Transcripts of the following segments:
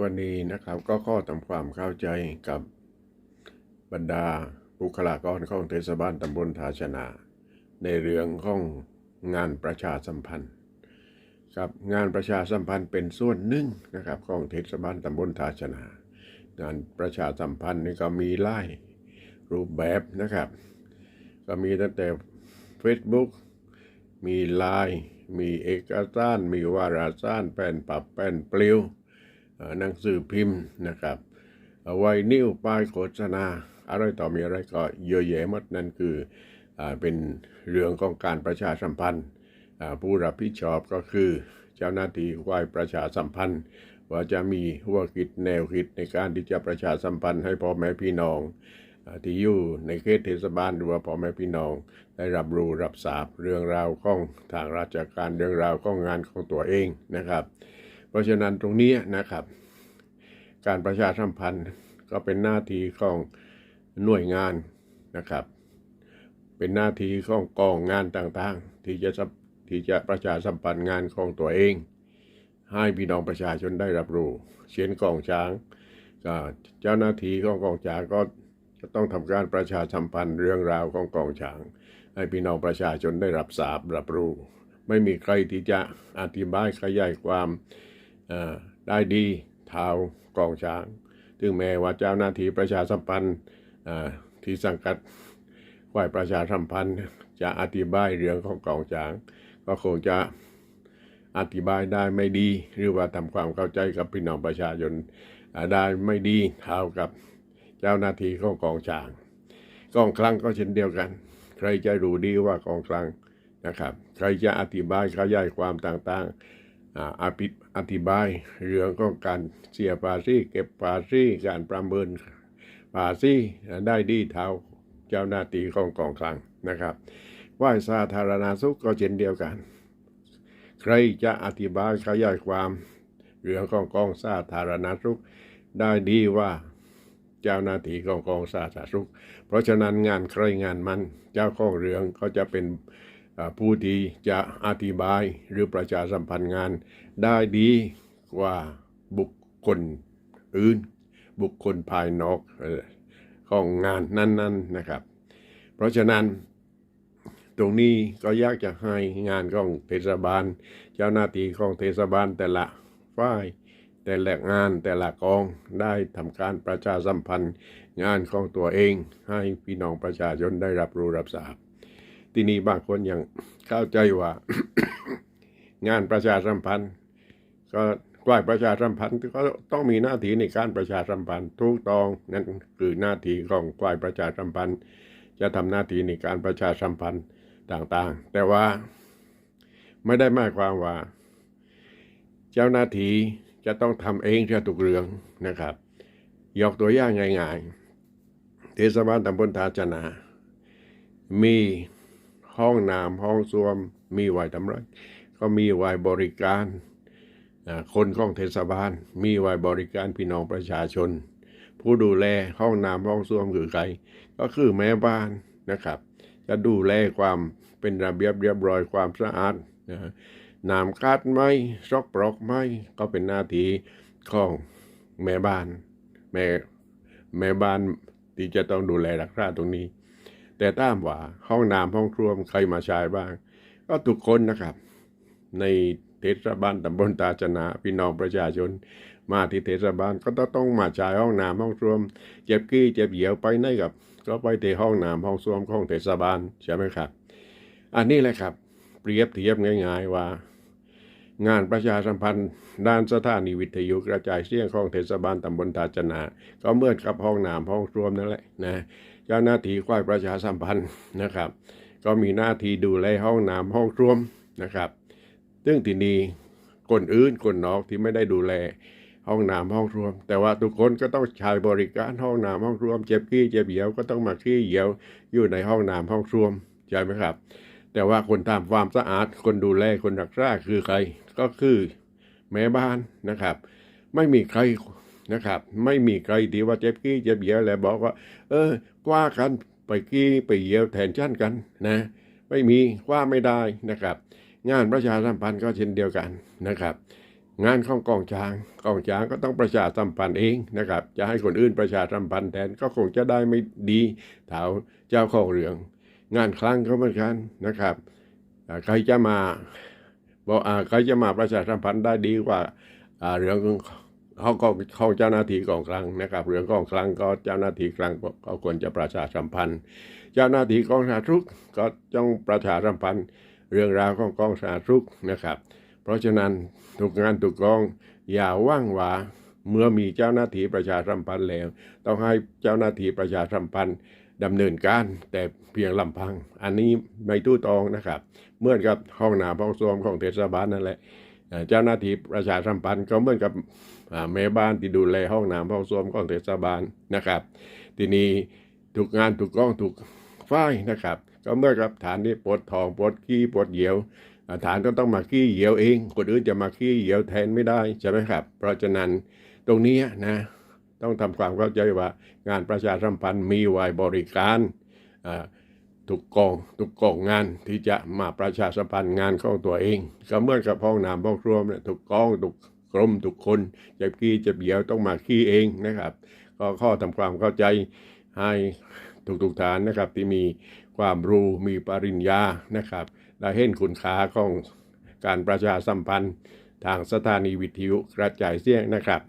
วันนี้นะครับก็ข้อทำความเข้าใจกับบรรดาบุคลากรของเทศบาลตำบลทาชนา ในเรื่องของงานประชาสัมพันธ์ครับงานประชาสัมพันธ์เป็นส่วนหนึ่งนะครับของเทศบาลตำบลทาชนา งานประชาสัมพันธ์นี่ก็มีไล่รูปแบบนะครับ ก็มีตั้งแต่ Facebook มีไลน์มีเอกสารมีวารสารแป้นปับแป้นปลิว หนังสือพิมพ์นะครับเอาไวนิ้วป้ายโฆษณา อะไรต่อมีอะไรก็เยอะแยะหมดนั่นคืออเป็นเรื่องของการประชาสัมพันธ์ผู้รับผิดชอบก็คือ เจ้าหน้าที่ฝ่ายประชาสัมพันธ์ ว่าจะมีหัวคิดแนวคิดในการที่จะประชาสัมพันธ์ให้พ่อแม่พี่น้องอที่อยู่ในเขตเทศบาลหรือว่าพ่อแม่พี่น้อง ได้รับรู้รับทราบเรื่องราวของทางราชการเรื่องราวของงานของตัวเองนะครับ เพราะฉะนั้นตรงนี้นะครับ การประชาสัมพันธ์ก็เป็นหน้าที่ของหน่วยงานนะครับ เป็นหน้าที่ของกองงานต่างๆ ที่จะที่จะประชาสัมพันธ์งานของตัวเอง ให้พี่น้องประชาชนได้รับรู้เช่นกองช้างก็เจ้าหน้าที่ของกองช้างก็จะต้องทำการประชาสัมพันธ์เรื่องราวของกองช้าง ให้พี่น้องประชาชนได้รับทราบรับรู้ ไม่มีใครที่จะอธิบายขยายความได้ดี เท่ากองช้างถึงแม้ว่าเจ้าหน้าที่ประชาสัมพันธ์ที่สังกัดฝ่ายประชาสัมพันธ์ จะอธิบายเรื่องของกองช้าง ก็คงจะอธิบายได้ไม่ดี หรือว่าทำความเข้าใจกับพี่น้องประชาชนได้ไม่ดีเท่ากับเจ้าหน้าที่ของกองช้าง กองคลังก็เช่นเดียวกัน ใครจะรู้ดีว่ากองคลังนะครับ ใครจะอธิบายขยายความต่างๆ อาอภิอธิบายเรื่องของการเสียภาษีเก็บภาษีการประเมินภาษีได้ดีเท่าเจ้าหน้าที่ของกองคลังนะครับว่ายสาธารณสุขก็เช่นเดียวกัน ใครจะอธิบายขยายความเรื่องของกองสาธารณสุขได้ดีว่าเจ้าหน้าที่ของกองสาธารณสุข เพราะฉะนั้นงานใครงานมันเจ้าของเรื่องก็จะเป็น ผู้ที่จะอธิบายหรือประชาสัมพันธ์งาน ได้ดีกว่าบุคคลอื่น บุคคลภายนอกของงานนั้นๆนะครับ เพราะฉะนั้นตรงนี้ก็อยากจะให้งานของเทศบาล เจ้าหน้าที่ของเทศบาลแต่ละฝ่ายแต่ละงานแต่ละกองได้ทำการประชาสัมพันธ์งานของตัวเอง ให้พี่น้องประชาชนได้รับรู้รับทราบ ที่นี่บางคนยังเข้าใจว่า งานประชาสัมพันธ์ ก็ฝ่ายประชาสัมพันธ์ก็ต้องมีหน้าที่ในการประชาสัมพันธ์ทุกตองนั่นคือหน้าที่ของฝ่ายประชาสัมพันธ์ จะทำหน้าที่ในการประชาสัมพันธ์ต่างๆ แต่ว่าไม่ได้หมายความว่า เจ้าหน้าที่จะต้องทำเองจะถูกเรื่องนะครับยกตัวอย่างง่ายๆเทศบาลตำบลทาจนามี ห้องน้ำห้องส้วม มีไว้ทำไรก็มีไว้บริการคนของเทศบาล มีไว้บริการพี่น้องประชาชน ผู้ดูแลห้องน้ำห้องส้วมคือใคร ก็คือแม่บ้านนะครับ จะดูแลความเป็นระเบียบเรียบร้อยความสะอาดนะน้ำคาดไหมซอกปลอกไหมก็เป็นหน้าที่ของแม่บ้านแม่แม่บ้านที่จะต้องดูแลรักษาตรงนี้ แต่ตามว่าห้องน้ำห้องครัวใครมาใช้บ้าง ก็ทุกคนนะครับ ในเทศบาลตำบลตาชนะพี่น้องประชาชน มาที่เทศบาลก็ต้องมาใช้ห้องน้ำห้องครัวเจ็บกี้เจ็บเหี่ยวไปไหนกับก็ไปที่ห้องน้ำห้องส้วมของเทศบาลใช่ไหมครับ อันนี้แหละครับ เปรียบเทียบง่ายๆว่า งานประชาสัมพันธ์ ด้านสถานีวิทยุกระจายเสียงของเทศบาลตำบลตาจนา ก็เมื่อกับห้องน้ำห้องรวมนั่นแหละนะ เจ้าหน้าที่ควายประชาสัมพันธ์นะครับ ก็มีหน้าที่ดูแลห้องน้ำห้องรวมนะครับ ซึ่งที่นี้คนอื่นคนนอกที่ไม่ได้ดูแลห้องน้ำห้องรวม แต่ว่าทุกคนก็ต้องใช้บริการห้องน้ำห้องรวม เจ็บขี้เจ็บเหี่ยวก็ต้องมาขี้เหี่ยวอยู่ในห้องน้ำห้องรวมใช่ไหมครับ แต่ว่าคนทำความสะอาดคนดูแลคนรักษาคือใครก็คือแม่บ้านนะครับ ไม่มีใคร นะครับ ไม่มีใครที่ว่าเจ็บกี้เจ็บเหี่ยแล้วบอกว่า เออคว้ากันไปกี้ไปเหี่ยวแทนชั้นกันนะ ไม่มีคว้าไม่ได้นะครับ งานประชาสัมพันธ์ก็เช่นเดียวกันนะครับงานของกองช้างกองช้างก็ต้องประชาสัมพันธ์เองนะครับ จะให้คนอื่นประชาสัมพันธ์แทนก็คงจะได้ไม่ดีเถาเจ้าของเรื่อง งานครั้งก็เหมือนกันนะครับใครจะมาบอกอ่าใครจะมาประชาสัมพันธ์ได้ดีกว่าเรื่อง เขาก็เขาเจ้าหน้าที่กองคลังนะครับเรื่องกองคลังก็เจ้าหน้าที่คลังก็ควรจะประชาสัมพันธ์ เจ้าหน้าที่กองสาธารณสุขก็ต้องประชาสัมพันธ์ เรื่องราวของกองสาธารณสุขนะครับ เพราะฉะนั้นทุกงานทุกกองอย่าว่างหวาเมื่อมีเจ้าหน้าที่ประชาสัมพันธ์แล้ว ต้องให้เจ้าหน้าที่ประชาสัมพันธ์ดำเนินการแต่เพียงลำพัง อันนี้ไม่ตู้ตองนะครับเหมือนกับห้องน้ำห้องส้วมของเทศบาลนั่นแหละเจ้าหน้าที่ประชาสัมพันธ์ก็เหมือนกับ แม่บ้านที่ดูแลห้องน้ำห้องส้วมของเทศบาลนะครับ ทีนี้ทุกงานทุกกล้องทุกฝ่ายนะครับ ก็เมื่อนกับฐานนี้ปวดท้องปวดขี้ปวดเหยียวฐานก็ต้องมาขี้เหยียวเองคนอื่นจะมาขี้เหยียวแทนไม่ได้ใช่ไหมครับ เพราะฉะนั้นตรงนี้นะต้องทำความเข้าใจว่างานประชาสัมพันธ์มีไว้บริการอ่าทุกกองทุกกองงานที่จะมาประชาสัมพันธ์งานของตัวเอง ก็เหมื่อนกับห้องน้ำห้องรัวเนี่ยทุกกองทุก กรมทุกคนจะขี้จะเหยียวต้องมาขี้เองนะครับ ก็ข้อทำความเข้าใจให้ทุกๆฐานนะครับ ที่มีความรู้มีปริญญานะครับได้เห็นคุณค่าของการประชาสัมพันธ์ทางสถานีวิทยุกระจายเสียงนะครับ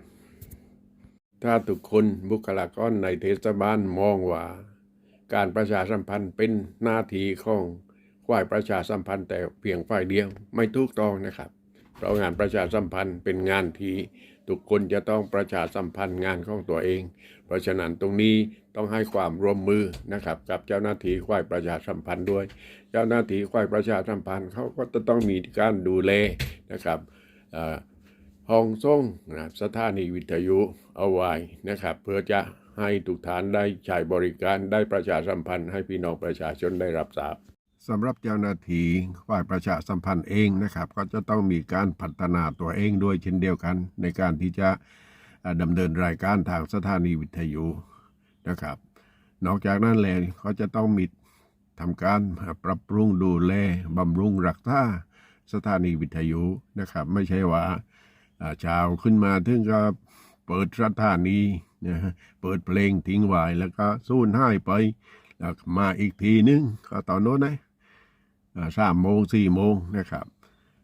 ถ้าทุกคนบุคลากรในเทศบาลมองว่าการประชาสัมพันธ์เป็นหน้าที่ของฝ่ายประชาสัมพันธ์แต่เพียงฝ่ายเดียวไม่ถูกต้องนะครับ ราะงานประชาสัมพันธ์เป็นงานที่ทุกคนจะต้องประชาสัมพันธ์งานของตัวเอง เพราะฉะนั้นตรงนี้ต้องให้ความร่วมมือนะครับ กับเจ้าหน้าที่ฝ่ายประชาสัมพันธ์ด้วย เจ้าหน้าที่ฝ่ายประชาสัมพันธ์เขาก็จะต้องมีการดูแลนะครับห้องส่งนะสถานีวิทยุเอาไว้นะครับ เพื่อจะให้ทุกฐานได้ใช้บริการได้ประชาสัมพันธ์ให้พี่น้องประชาชนได้รับทราบ สำหรับเจ้าหน้าที่ฝ่ายประชาสัมพันธ์เองนะครับ ก็จะต้องมีการพัฒนาตัวเองด้วยเช่นเดียวกัน ในการที่จะดำเนินรายการทางสถานีวิทยุนะครับ นอกจากนั้นแล้วเขาจะต้องมีทำการปรับปรุงดูแลบำรุงรักษาสถานีวิทยุนะครับ ไม่ใช่ว่าอ่าเช้าขึ้นมาถึงก็เปิดสถานีนะฮะเปิดเพลงทิ้งไว้แล้วก็สูญหายไปแล้วมาอีกทีนึงก็ตอนโน้นนะ สามโมงสี่โมงนะครับ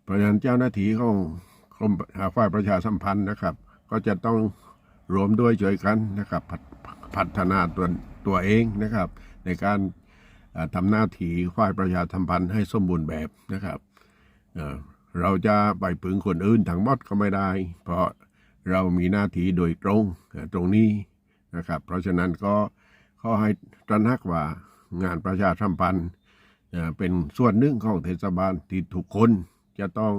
เพราะฉะนั้นเจ้าหน้าที่ของกรมอ่าฝ่ายประชาสัมพันธ์นะครับ ก็จะต้องรวมด้วยช่วยกันนะครับพัฒนาตัวตัวเองนะครับ ในการอ่าทำหน้าที่ฝ่ายประชาสัมพันธ์ให้สมบูรณ์แบบนะครับเราจะไปปึงคนอื่นทั้งหมดก็ไม่ได้ เพราะเรามีหน้าที่โดยตรงตรงนี้นะครับ เพราะฉะนั้นก็ขอให้ตระหนักว่างานประชาสัมพันธ์ เป็นส่วนหนึ่งของเทศบาลที่ทุกคนจะต้อง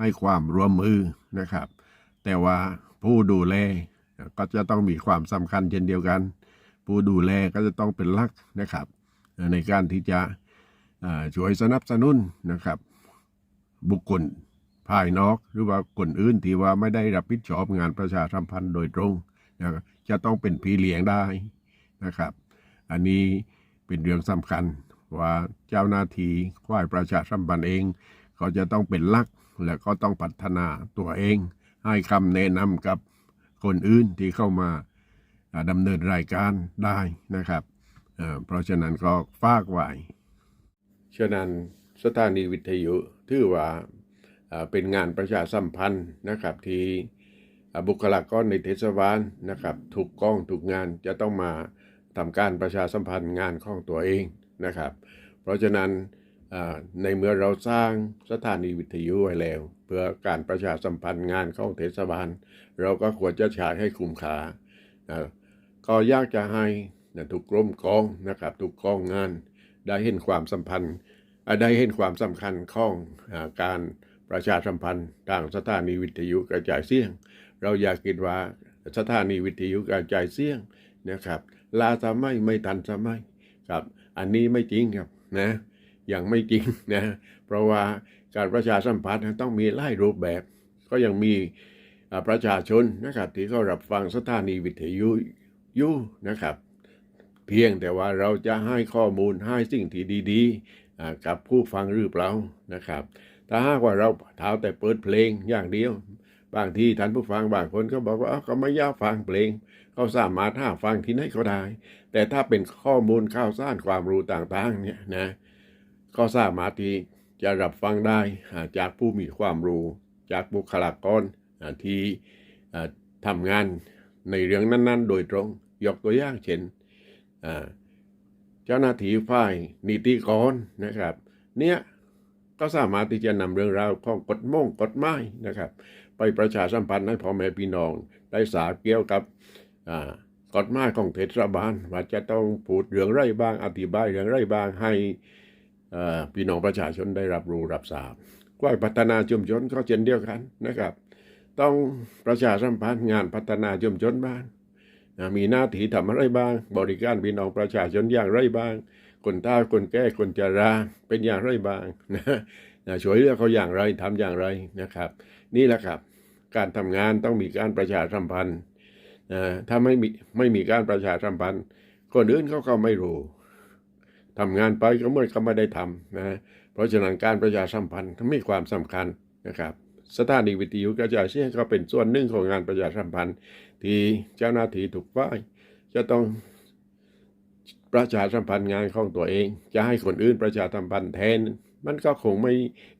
ให้ความร่วมมือนะครับ แต่ว่าผู้ดูแลก็จะต้องมีความสำคัญเช่นเดียวกัน ผู้ดูแลก็จะต้องเป็นลักนะครับ ในการที่จะช่วยสนับสนุนนะครับ บุคคลภายนอกหรือว่าคนอื่นที่ว่าไม่ได้รับผิดชอบงานประชาสัมพันธ์โดยตรงนะจะต้องเป็นพี่เลี้ยงได้นะครับ อันนี้เป็นเรื่องสำคัญ ว่าเจ้าหน้าที่ฝ่ายประชาสัมพันธ์เอง เขาจะต้องเป็นลักและก็ต้องพัฒนาตัวเอง ให้คำแนะนำกับคนอื่นที่เข้ามาอ่าดำเนินรายการได้นะครับเเพราะฉะนั้นก็ฝากไว้ฉะนั้นสถานีวิทยุถือว่าเป็นงานประชาสัมพันธ์นะครับที่บุคลากรในเทศบาลนะครับถูกกล้องถูกงานจะต้องมาทำการประชาสัมพันธ์งานของตัวเอง นะครับ เพราะฉะนั้นในเมื่อเราสร้างสถานีวิทยุไว้แล้ว เพื่อการประชาสัมพันธ์งานของเทศบาล เราก็ควรจะใช้ให้คุ้มค่าก็ยากจะให้ทุกกรมกองนะครับทุกกองงานได้เห็นความสัมพันธ์ได้เห็นความสำคัญของอการประชาสัมพันธ์ทางสถานีวิทยุกระจายเสียง เราอยากคิดว่าสถานีวิทยุกระจายเสียงนะครับลาสมัยไม่ทันสมัยครับ อันนี้ไม่จริงครับนะยังไม่จริงนะเพราะว่าการประชาสัมพันธ์ต้องมีหลายรูปแบบ ก็ยังมีประชาชนนะครับที่เขารับฟังสถานีวิทยุอยู่นะครับ เพียงแต่ว่าเราจะให้ข้อมูลให้สิ่งที่ดีๆ กับผู้ฟังหรือเปล่านะครับ ถ้าหากว่าเราเท้าแต่เปิดเพลงอย่างเดียว บางทีท่านผู้ฟังบางคนก็บอกว่าเอ้าไม่ยากฟังเพลงเขาสามารถหาฟังที่ไหนก็ได้ แต่ถ้าเป็นข้อมูลข่าวสารความรู้ต่างๆเนี่ยนะก็สามารถที่จะรับฟังได้จากผู้มีความรู้ จากบุคลากรที่ทำงานในเรื่องนั้น ๆ โดยตรง ยกตัวอย่างเช่นเจ้าหน้าที่ฝ่ายนิติกรนะครับ เนี่ย ก็สามารถที่จะนำเรื่องราวของกฎม่งกฎหมายนะครับ ไปประชาสัมพันธ์ให้พ่อแม่พี่น้อง ได้ทราบเกี่ยวกับกฎหมายของเทศบาลว่าจะต้องพูดเรื่องไรบ้างอธิบายเรื่องไรบ้างให้พี่น้องประชาชนได้รับรู้รับทราบกว่าพัฒนาชุมชนก็เช่นเดียวกันนะครับ ต้องประชาสัมพันธ์งานพัฒนาชุมชนบ้างนมีหน้าที่ทำอะไรบ้าง บริการพี่น้องประชาชนอย่างไรบ้าง คนเฒ่าคนแก่คนชราเป็นอย่างไรบ้างนะนะช่วยเหลือเขาอย่างไรทำอย่างไรนะครับ นี่แหละครับ การทำงานต้องมีการประชาสัมพันธ์นะถ้าไม่มีไม่มีการประชาสัมพันธ์คนอื่นเขาก็ไม่รู้ทำงานไปก็เมื่อเขาไม่ได้ทำนะเพราะฉะนั้นการประชาสัมพันธ์มีความสำคัญนะครับสถานีวิทยุกระจายเสียงก็เป็นส่วนหนึ่งของงานประชาสัมพันธ์ ที่เจ้าหน้าที่ถูกฝ่ายจะต้อง ประชาสัมพันธ์งานของตัวเอง จะให้คนอื่นประชาสัมพันธ์แทน มันก็คงไม่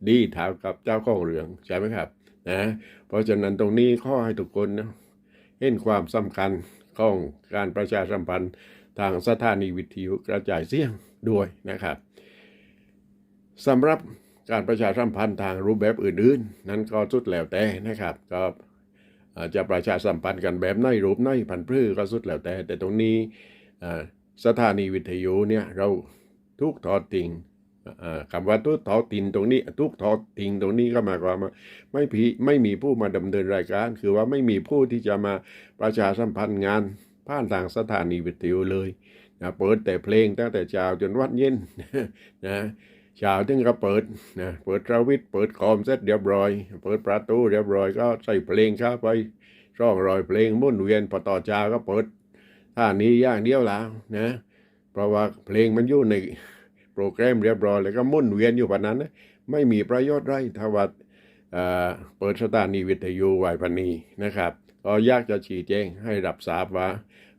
ดีเท่ากับเจ้าของเรืองใช่ไหมครับนะเพราะฉะนั้นตรงนี้ข้อให้ทุกคนนะเห็นความสำคัญของการประชาสัมพันธ์ทางสถานีวิทยุกระจายเสียงด้วยนะครับสำหรับการประชาสัมพันธ์ทางรูปแบบอื่นๆ นั้นก็สุดแล้วแต่นะครับ ก็จะประชาสัมพันธ์กันแบบไหนรูปไหนพันธุ์พืชก็สุดแล้วแต่ แต่ตรงนี้อ สถานีวิทยุเนี่ยเราทุกทอดทิ้งอ่าคำว่าทุกทอดทิ้งตรงนี้ทุกทอดทิ้งตรงนี้ก็หมายความว่าไม่พีไม่มีผู้มาดำเนินรายการ คือว่าไม่มีผู้ที่จะมาประชาสัมพันธ์งานผ่านทางสถานีวิทยุเลยนะเปิดแต่เพลงตั้งแต่เช้าจนวัดเย็นนะเช้าถึงก็เปิดนะเปิดราวิทเปิดคอมเสร็จเรียบร้อย เปิดประตูเรียบร้อยก็ใส่เพลงเข้าไปร่องรอยเพลงมุ่นเวียนพอต่อเช้าก็เปิด ท่านี้อย่างเดียวแล้วนะ เพราะว่าเพลงมันอยู่ในโปรแกรมเรียบร้อยแล้วก็มุ่นเวียนอยู่แบบนั้นนะไม่มีประโยชน์ไรถ้าว่าเเปิดสถานีวิทยุไว้พันนีนะครับก็ยากจะชี้แจงให้รับทราบว่า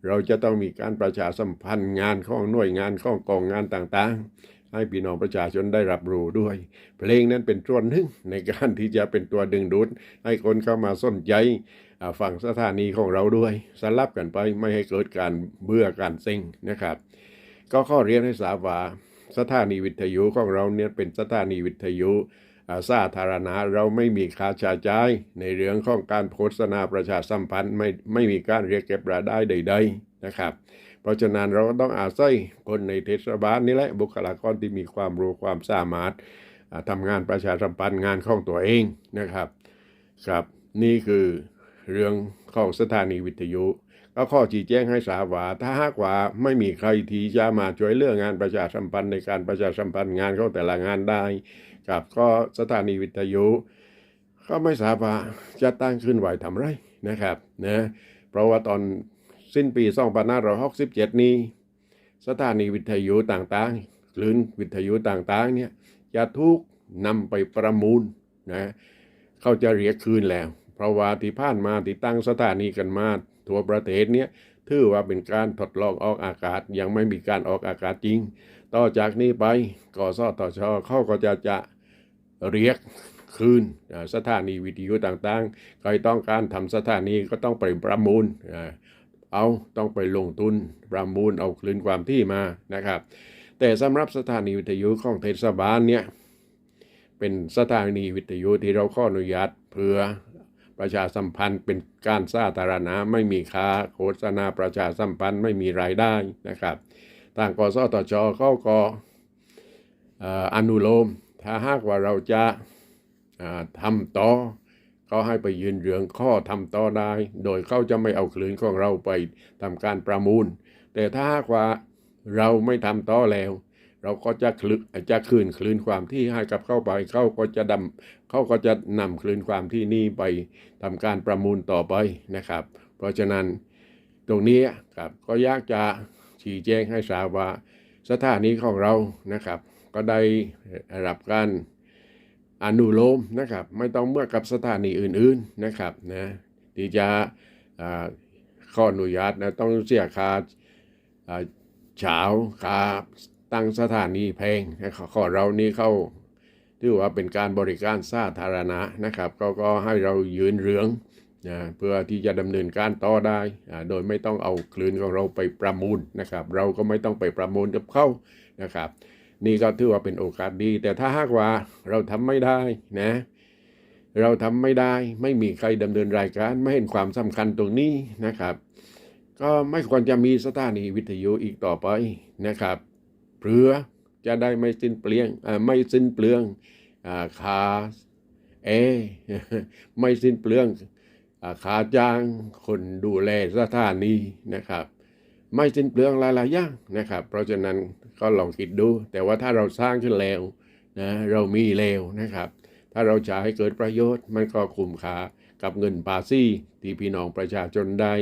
เราจะต้องมีการประชาสัมพันธ์งานของหน่วยงานของกองงานต่างๆ ให้พี่น้องประชาชนได้รับรู้ด้วย เพลงนั้นเป็นส่วนหนึ่งในการที่จะเป็นตัวดึงดูดให้คนเข้ามาสนใจ อ่งสถานีของเราด้วยสลับกันไปไม่ให้เกิดการเบื่อการเซ็งนะครับ ก็ข้อเรียนให้ทราบว่าสถานีวิทยุของเราเนี่ยเป็นสถานีวิทยุสาธารณะเราไม่มีค่าใช้จ่ายในเรื่องของการโฆษณาประชาสัมพันธ์ไม่ไม่มีการเรียกเก็บรายได้ใด ๆนะครับ เพราะฉะนั้นเราก็ต้องอาศัยคนในเทศบาลนี่แหละบุคลากรที่มีความรู้ความสามารถทำงานประชาสัมพันธ์งานของตัวเองนะครับครับ นี่คือ เรื่องของสถานีวิทยุ ก็ข้อชี้แจงให้ทราบว่าถ้าหากว่าไม่มีใครที่จะมาช่วยเรื่องงานประชาสัมพันธ์ในการประชาสัมพันธ์งานเของแต่ละงานได้ครับก็สถานีวิทยุ ก็ไม่ทราบว่าจะตั้งขึ้นไหวทำไรนะครับนะเพราะว่าตอนสิ้นปี 2567 นี้ สถานีวิทยุต่างๆ คลื่นวิทยุต่างๆเนี่ยจะถูกนำไปประมูลนะเขาจะเรียกคืนแล้ว เพราะว่าที่ผ่านมาที่ตั้งสถานีกันมาทั่วประเทศเนี่ยถือว่าเป็นการทดลองออกอากาศยังไม่มีการออกอากาศจริง ต่อจากนี้ไปกสทชเขาก็จะจะเรียกคืนสถานีวิทยุต่างๆ ใครต้องการทำสถานีก็ต้องไปประมูล เอาต้องไปลงทุนประมูลเอาคลื่นความที่มานะครับ แต่สำหรับสถานีวิทยุของเทศบาลเนี่ยเป็นสถานีวิทยุที่เราขออนุญาตเพื่อ ประชาสัมพันธ์เป็นการสาธารณะไม่มีค่าโฆษณาประชาสัมพันธ์ไม่มีรายได้นะครับทางกสทชเขาก็เอ่อนุโลม ถ้าหากว่าเราจะทำต่อ ก็ให้ไปยืนเรื่องข้อทำต่อได้ โดยเขาจะไม่เอาคลื่นของเราไปทำการประมูล แต่ถ้าหากว่าเราไม่ทำต่อแล้ว เราก็จะคลืจะคืนคลืนความที่ให้กับเข้าไปเขาก็จะดำเขาก็จะนำคลื่นความที่นี่ไปทำการประมูลต่อไปนะครับ เพราะฉะนั้นตรงนี้ครับก็ยากจะชี้แจงให้ทราบว่าสถานีของเรานะครับ ก็ได้รับการอนุโลมนะครับ ไม่ต้องเมื่อกับสถานีอื่นๆนะครับนะที่จะอ่าขออนุญาตนะต้องเสียค่าอ่าเช้าค่า ตั้งสถานีแพงขอเรานี้เข้าถือว่าเป็นการบริการสาธารณะนะครับก็ก็ให้เรายืนเรืองนะเพื่อที่จะดำเนินการต่อได้โดยไม่ต้องเอาคลื่นของเราไปประมูลนะครับ เราก็ไม่ต้องไปประมูลกับเขานะครับ นี่ก็ถือว่าเป็นโอกาสดี แต่ถ้าหากว่าเราทำไม่ได้นะเราทำไม่ได้ไม่มีใครดำเนินรายการไม่เห็นความสำคัญตรงนี้นะครับ ก็ไม่ควรจะมีสถานีวิทยุอีกต่อไปนะครับ เพื่อจะได้ไม่สิ้นเปลืองอไม่สิ้นเปลืองอ่าเอ ไม่สิ้นเปลืองอ่าจ้างคนดูแลสถานีนะครับ ไม่สิ้นเปลืองหลายๆอย่างนะครับ เพราะฉะนั้นก็ลองคิดดู แต่ว่าถ้าเราสร้างขึ้นแล้วนะเรามีแล้วนะครับ ถ้าเราใช้ให้เกิดประโยชน์ มันก็คุ้มค่ากับเงินภาษีที่พี่น้องประชาชนได้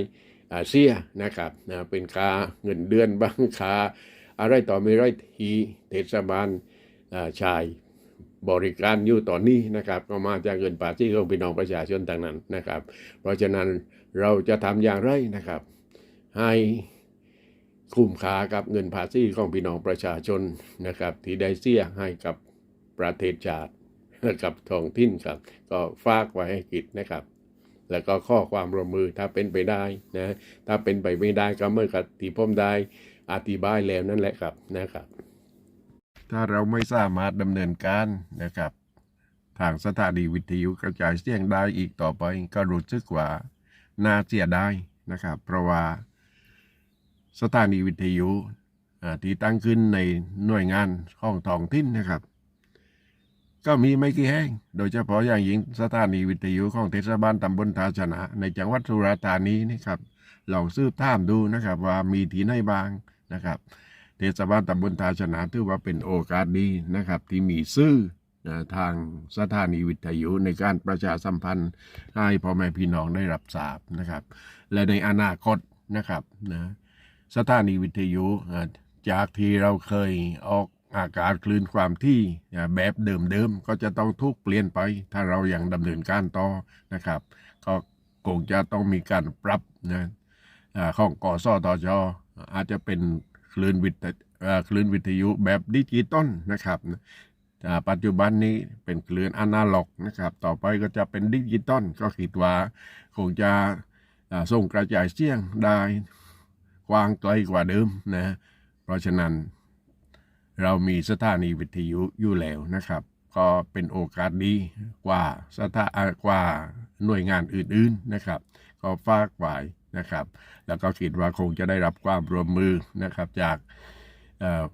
เสียนะครับนะเป็นค่าเงินเดือนบ้างค่า อะไรต่อไม่ไรทีเทศบาลชายบริการอยู่ตอนนี้นะครับ ก็มาจากเงินภาษีของพี่น้องประชาชนต่างนั้นนะครับ เพราะฉะนั้นเราจะทำอย่างไรนะครับ ให้คุ้มค่ากับเงินภาษีของพี่น้องประชาชนนะครับ ที่ได้เสียให้กับประเทศชาติกับท้องถิ่นครับ ก็ฝากไว้ให้คิดนะครับ แล้วก็ข้อความร่วมมือถ้าเป็นไปได้นะถ้าเป็นไปไม่ได้ก็เมื่อกับที่ผมได้ อธิบายแล้วนั่นแหละครับนะครับ ถ้าเราไม่สามารถดำเนินการนะครับ ทางสถานีวิทยุกระจายเสียงได้อีกต่อไปก็รู้สึกว่าน่าเสียดายนะครับ เพราะว่าสถานีวิทยุที่ตั้งขึ้นในหน่วยงานของท้องถิ่นนะครับ ก็มีไม่กี่แห่ง โดยเฉพาะอย่างยิ่งสถานีวิทยุของเทศบาลตำบลทาชนะ ในจังหวัดสุราษฎร์ธานีนี่ครับลองสืบถามดูนะครับว่ามีที่ไหนบ้าง นะครับเทศบาลตำบลทาชนะถือว่าเป็นโอกาสดีนะครับ ที่มีซื่อทางสถานีวิทยุในการประชาสัมพันธ์ให้พ่อแม่พี่น้องได้รับทราบนะครับ และในอนาคตนะครับนะสถานีวิทยุจากที่เราเคยออกอากาศคลื่นความที่แบบเดิมๆก็จะต้องทุกเปลี่ยนไป ถ้าเรายังดำเนินการต่อนะครับ ก็คงจะต้องมีการปรับนะอ่าของกสทช อาจจะเป็นคลื่นวิทย์คลื่นวิทยุแบบดิจิตอลนะครับปัจจุบันนี้เป็นคลื่นอนาล็อกนะครับ ต่อไปก็จะเป็นดิจิตอลก็คิดว่าคงจะส่งกระจายเสียงได้กว้างไกลกว่าเดิมนะ เพราะฉะนั้นเรามีสถานีวิทยุอยู่แล้วนะครับ ก็เป็นโอกาสดีกว่าสถาอ่ากว่าหน่วยงานอื่นๆนะครับ ก็ฝากไว้นะครับ แล้วก็คิดว่าคงจะได้รับความร่วมมือนะครับจาก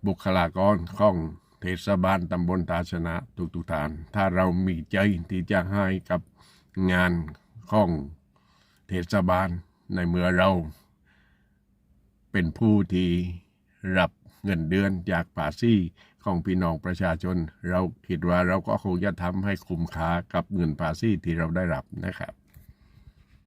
บุคลากรของเทศบาลตำบลตาชนะทุกๆท่าน ถ้าเรามีใจที่จะให้กับงานของเทศบาลในเมื่อเรา เป็นผู้ที่รับเงินเดือนจากภาษีของพี่น้องประชาชน เราคิดว่าเราก็คงจะทำให้คุ้มค่ากับเงินภาษีที่เราได้รับนะครับ